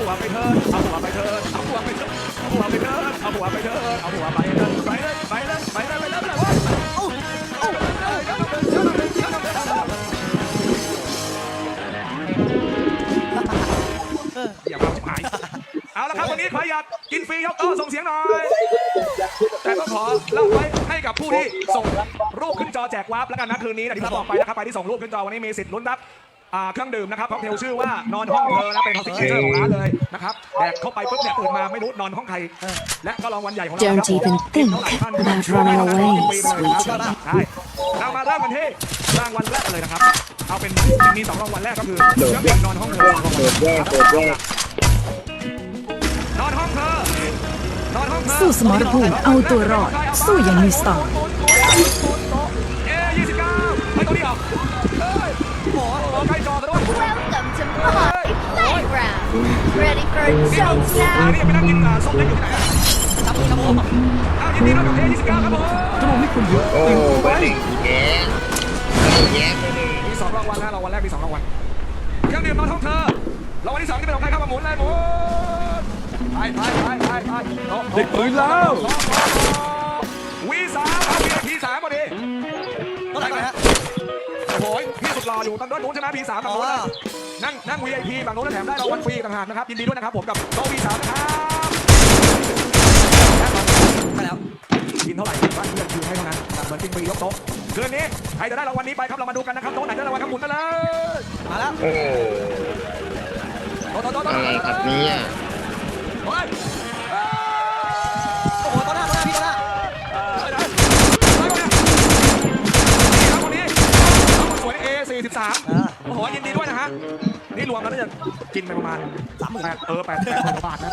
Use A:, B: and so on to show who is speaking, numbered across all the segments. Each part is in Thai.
A: หัวไปเถิดเอาหัวไปเถิดเอาหัวไปเถิดเอาหัวไปเถิดเอาหัวไปเถิดเอาหัวไปเถิดไปเลยไปเลยไปเลยไปเลยไปเลยโอ้โอ้อย่ามาชิบหายเอาละครับวันนี้ใครอยากกินฟรียกโต๊ะส่งเสียงหน่อย แต่ก็ขอเล่าไว้ให้กับผู้ที่ส่งรูปขึ้นจอแจกวาร์ปแล้วกันนะคืนนี้นะที่ผมบอกไปนะครับใครที่ส่งรูปขึ้นจอวันนี้มีสิทธิ์ลุ้นรับ อ่าเครื่องดื่มนะครับค็อกเทลชื่อว่านอนห้องเธอนะเป็นของซิกเนเจอร์ของร้านเลยนะครับแดกเข้าไปปุ๊บเนี่ยตื่นมาไม่รู้นอนห้องใครและก็รางวัลใหญ่ของเรา
B: Don't even think about running away, sweetie.
A: ใช่เรามาเริ่มกันที่รางวัลแรกกันเลยนะครับ เอาเป็นมีสองรางวัลแรกก็คือเครื่องดื่มนอนห้องเธอ
C: เปิดแยกเปิดแยก
A: นอนห้องเธอนอนห้องเธอ
D: สู้สมรภูมิเอาตัวรอด สู้อย่างมีสไตล์
A: เอยี่สิบเก้าไปตัวนี้ออกเฮ้ยโอ้โหใกล้จอ
E: playground. Ready for jokes
A: อ่า
E: now?
A: นี่ไปนั่งกินอ่าส้มเล็กอยู่ที่ไหนอะครับผมครับผมอ้าวยินดีด้วยกับเอยี่สิบเก้าครับผม
C: โอ้เบอร์หนึ่งแย้งแย้งไปเลย
A: มีสองรางวัลนะรางวัลแรกมีสองรางวัลเครื่องดื่มนอนห้องเธอรางวัลที่สองจะเป็นของใครครับมาหมุนเลยหมุนไปไปไปไปไปเด็กปืนแล้ววีสามเอาพีพีสามพอดีเท่าไหร่กันฮะโอ้โหพี่สุดหล่ออยู่ตรงนู้นใช่ไหมพีสามตรงนู้นนะ นั่งนั่ง VIP ฝั่งนู้นแล้วแถมได้รางวัลฟรีต่างหากนะครับยินดีด้วยนะครับผมกับโต๊ะวีสามนะครับใช่แล้วกินเท่าไหร่บ้านเพื่อนคืนให้เท่านั้นเหมือนกินฟรียกโต๊ะคืนนี้ใครจะได้รางวัลนี้ไปครับเรามาดูกันนะครับโต๊ะไหนได้รางวัลครับหมุนมาเลยมาแล้ว
C: โอ้
A: โต๊ะโต๊ะโต๊ะ
C: อะไรครับเนี่ย
A: เฮ้ยโอ้โหโต๊ะหน้าโต๊ะหน้าพี่โต๊ะหน้าเออเดี๋ยวเฮ้ยคนเนี้ยนี่ครับคนนี้น้องคนสวย A 43โอ้โหยิ นี่รวมแล้วน่าจะกินไปประมาณสามหมื่นเออแปดแปดหมื่นกว่าบาทนะ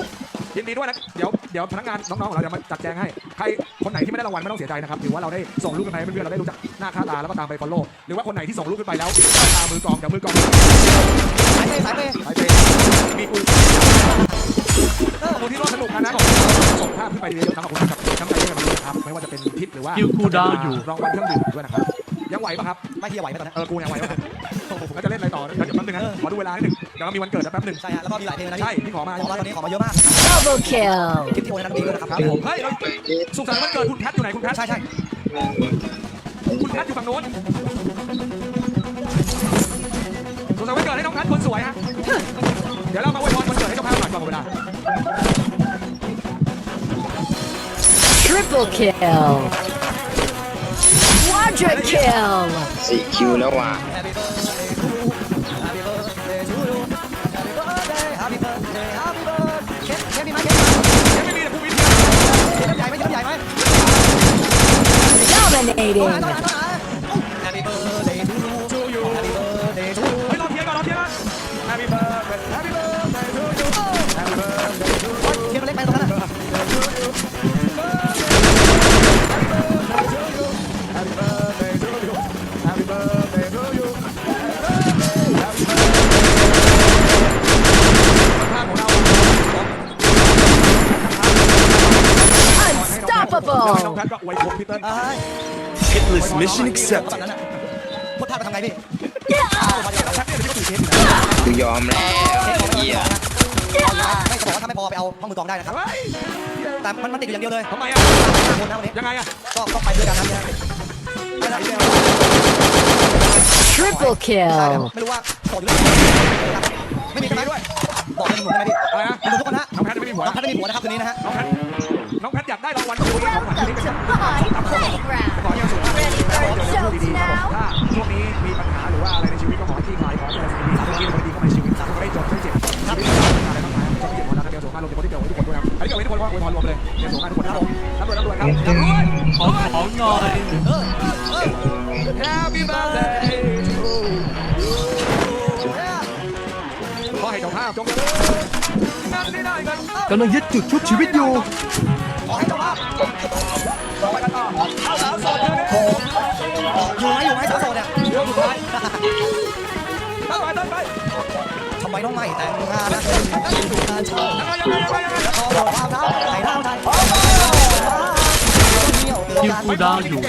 A: ยินดีด้วยนะเดี๋ยวเดี๋ยวพนักงานน้องๆของเราจะมาจัดแจงให้ใครคนไหนที่ไม่ได้รางวัลไม่ต้องเสียใจนะครับถือว่าเราได้ส่งรูปกันไปให้เพื่อนๆเราได้รู้จักหน้าค่าตาแล้วก็ตามไปฟอลโล่หรือว่าคนไหนที่ส่งรูปขึ้นไปแล้วตามมือกองเดี๋ยวมือกอง
F: สายเปย์สายเปย์
A: ไปเป็นมีกูขอบคุณที่ร่วมสนุกกันะส่งภาพขึ้นไปเยอะๆนะครับขอบคุณกับน้ำใจ นะครับ ไม่ว่าจะเป็นทิปหรือว่า
G: คิวคูลดาวน์อยู่
A: รางวัลเครื่องดื่มด้วยนะครับ ยังไหวปะครับ
F: ไม่ที่จะไหวไหมตอนนี้
A: เออ กูเนี่ยไหวปะครับแล้วจะเล่นอะไรต่อเดี๋ยวแป๊บนึงนะขอดูเวลานิดนึงเดี๋ยวมีวันเกิดนะแป๊บนึง
F: ใช่ฮะแล้วก็มีหลายเพลงนะ
A: ใช่ที่ขอมา
F: ขอมาตอนนี้ขอมาเยอะมาก
B: Double kill.
F: คลิปที่โอนนั้นดีด้วยนะครับ
A: ครับผมเฮ้ยเราสุขสันต์วันเกิดคุณแพทอยู่ไหนคุณแพท
F: ใช่ใช่
A: คุณแพทอยู่ฝั่งโน้นสุขสันต์วันเกิดให้น้องแพทคนสวยฮะเดี๋ยวเรามาอวยพรวันเกิดให้เจ้าภาพหน่อยก่อนหมดเวลา
B: Triple kill. Quadra kill.
C: สี่คิวแล้วว่ะ
F: แ Hitless
G: mission
F: แบบ
G: accepted
F: นั้นน่ะพูดท่าไปทำไงพี่
A: แพทเนี่ยที่เขาถือเค้กอยู่นะ
C: คือยอมแล้วเฮีย
F: ไม่จะบอกว่าถ้าไม่พอไปเอาห้องมือกองได้นะครับ
A: เฮ้ย
F: แต่มันมันติดอยู่อย่างเดียวเลย
A: ทำไมอะ
F: คนนะวันนี้
A: ยังไงอะ
F: ก็ต้องไปด้วยกันนะเนี่ยไม่ได้
B: Triple
F: ใช่ครับ
B: kill.
F: ไม่รู้ว่าโสดหรือไม่ไม่มีใช่ไหม
A: ด้วย
F: บอกเป็นหนุ่มใช่ไหมพี่
A: อะไรนะ
F: เป็นหนุ่มทุกคนนะ
A: น้องแพทไม่มีหัว
F: น้องแพทไม่มีผัวนะครับคืนนี้นะฮะ
A: น้องแพทน้องแพทอยากได้รางวัลของคุณของขวัญ
E: Welcome
A: ที่เป็น
E: to my playground.
A: ขออย่างสูง
E: Ready for jokes
A: ดีๆครับผม
E: now?
A: ถ้าช่วงนี้มีปัญหาหรือว่าอะไรในชีวิตก็ขอให้คลี่คลายขอให้เจริญสิ่งดีๆสิ่งดีๆคนดีเข้ามาในชีวิตไม่จบไม่เจ็บชีวิตอะไรต้องมาไม่จบไม่เจ็บพอแล้วครับเดี๋ยวส่งการลงเดี๋ยวคนที่เกี่ยวกับทุกคนด้วยครับอันนี้เกี่ยวกับทุกคนว่าอวยพรรวมเลยเดี๋ยวส่งการทุกคนครับผมรับรวยรับรวยครับรับรวย
G: ขอของหน่อย
A: Happy birthday to you ขอให้เจ้าภาพจงเจริญนั่นนี่ได้กัน
G: กำลังยึดจุดชุบชีวิตอยู่
F: ทำไมต้องไม่แต่งงานนะงานชอบ
A: ยังไงยังไงยังไงยังไง
F: ขอบอกความรักใส่ร่างใจ
G: คิวคูลดาวน์อยู่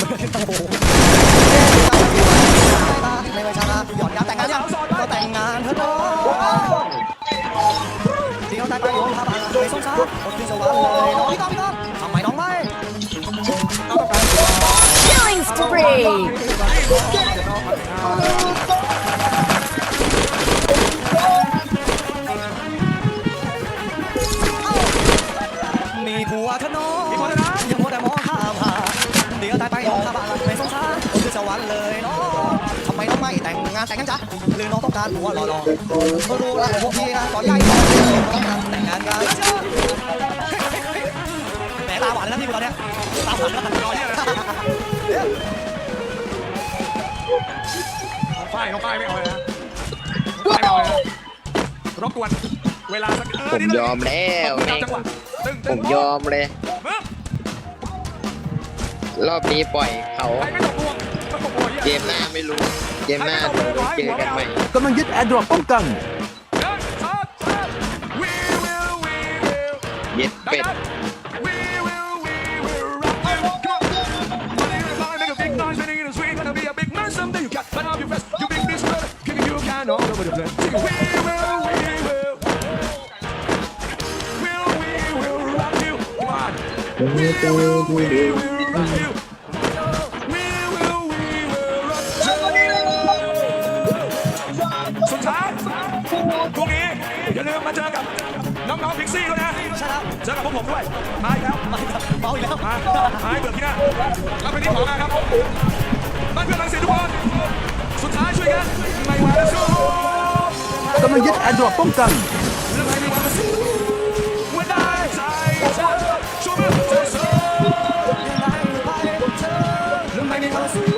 F: ไม่ไว้ชนะหยอดยาแต่งงานยังก็แต่งงานเถอะน้องเดี๋ยวแต่งสารอดขึ้นสวรรค์เลยน้องพี่ต้องพี่ต้องทำไมน้องไม่
B: Killing spree.
F: งไม่แต่งงานแต่งกันจ๊ะหรือน้องต้องการผัวหล่อๆไม่รู้ละพวกพี่นะต่อใหญ่ต้องการแต่งงานกันแหมตาหวานแล้วนะพี่กูตอนเนี้ยตาหวานแล้วนะ
A: รอเนี่ยนะน้องฝ้ายน้องฝ้ายไม่เอาเลยนะน้ายไม่เอาเลยนะรบกวนเวลาสักเออ
C: ผม
A: นิดนึง
C: ยอมแล้ว
A: ตามจังหวะตึ้ง
C: ผ
A: ตึ้ง
C: มยอมเลย
A: ปึ๊บ
C: รอบนี้ปล่อยเขา
A: ใครไม่ตกลงต้องตกลง
C: เกมหน้าไม่รู้
A: chơi ma chơi gặp mày có mang dít Android không cần dẹp pet all over the place. We will, we will. Will, we will rock you. Come on. We will, we will rock you. อย่าลืมมาเจอกับน้องๆพิกซี่ด้วยนะ
F: ใช่แล้ว
A: เจอกับพวกผมด้วยมาอีกแล้ว
F: มาเมาอีกแล้ว
A: มาหายเบื่อที่หน้ารับไปที่ของมาครับบ้านเพื่อนรังสิตทุกคนสุดท้ายช่วยกันไม่ว่าจะสู้
G: กำลังยึดแอร์ดรอปป้องกัน
A: หรือไม่ว่าจะสู้หัวได้ใจเธอชูมือเธอสู้
F: ยังไงไปเธอหรือไม่มีคำสู้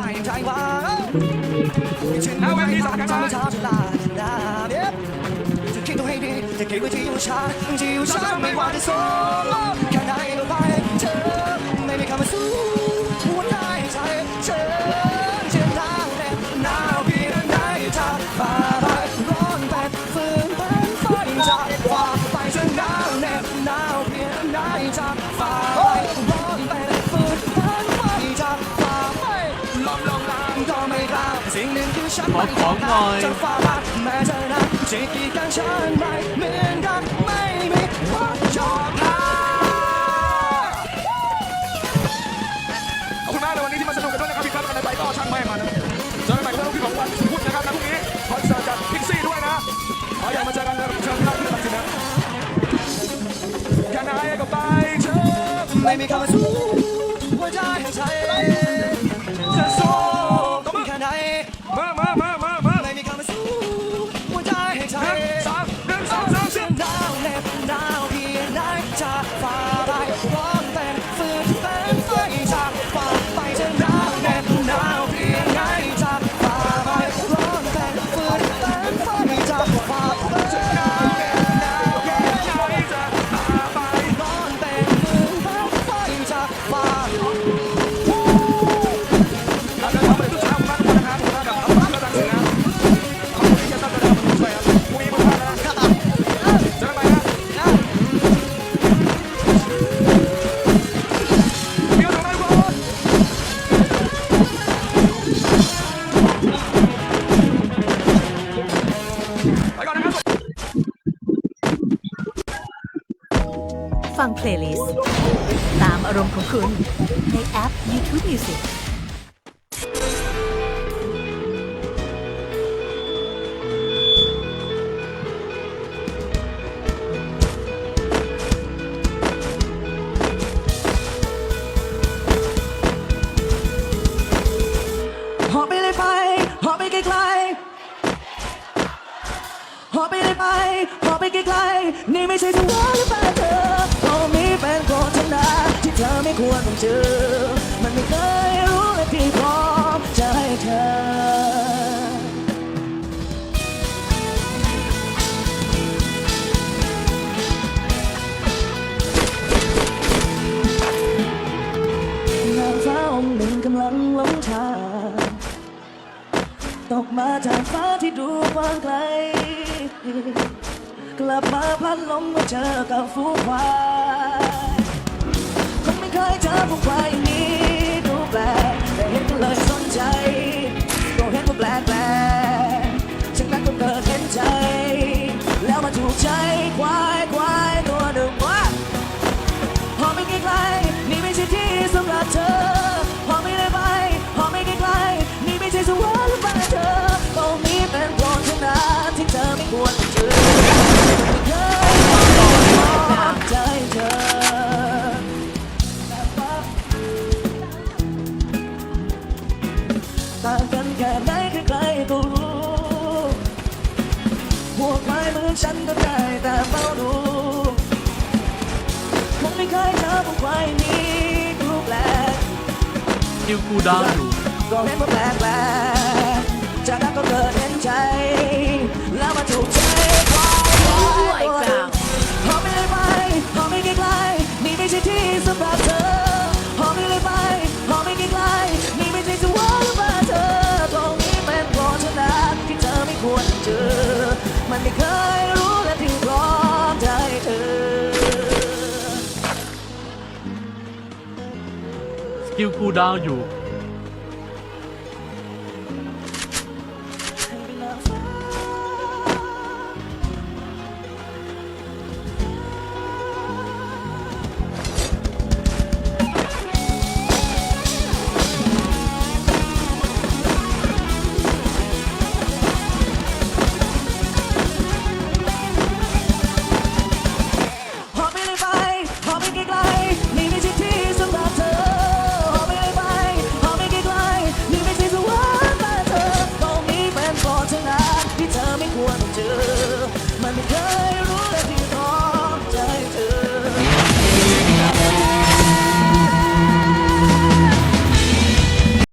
F: ฝันไม่ได้อย่างใจว่าฉัน
A: ไม่ที่
F: ท
A: สำคัญำนะ
F: ทำให้เธอฉลาดนะเนี่ยจะคิดตัวให้ดีจะเก็บไว้ที่อยู่ฉันที่อยู่ฉันไม่ว่าจะสู้แค่ไหนก็ไป ไม่มีวันจบลา
A: ขอบคุณมากเลยวันนี้ที่มาสนุกกันด้วยนะครับพี่ครับกันในไปก็ช่างแม่งมานะเจอกันใหม่ในวันที่ของวันพุธนะครับนะพรุ่งนี้คอนเสิร์ตจากพิกซี่ด้วยนะขออย่ามาเจอกันนะเชิญครับที่ตัดสินนะแค่ไหนก็ไปเธอ
F: ไม่มีคำ ไห
A: ตามอา
D: รมณ์ของคุณ ในแอป YouTube Music
F: หอบไปเลยไปหอบไปไกลๆหอบไปเลยไปหอบไปไกลๆนี่ไม่ใช่จังหวะหรือแฟนเธอ ตรงนี้เป็นคนธรรมดาที่เธอไม่ควรต้องเจอ มันไม่เคยรู้เลยที่พร้อมจะให้เธอนางฟ้าองค์หนึ่งกำลังหลงทาง
H: ตกมาจากฟ้าที่ดูกว้างไกล กลับมาพลัดลมมาเจอกับฝูงควายคงไม่เคยเจอฟูควายอย่างนี้ดูแปลกแต่เห็นก็เลยสนใจ ต่างกันแค่ไหนใครๆก็รู้พวกไม้เหมือนฉันก็ได้แต่เฝ้าดูคงไม่เคยเจอพวกควายนี้ดูแปลก
G: คิวกูดาวอยู่
H: ก็เห็นว่าแปลกแปลกจากนั้นก็เกิดเห็นใจ แล้วมาถูกใจ
G: ดาวอยู่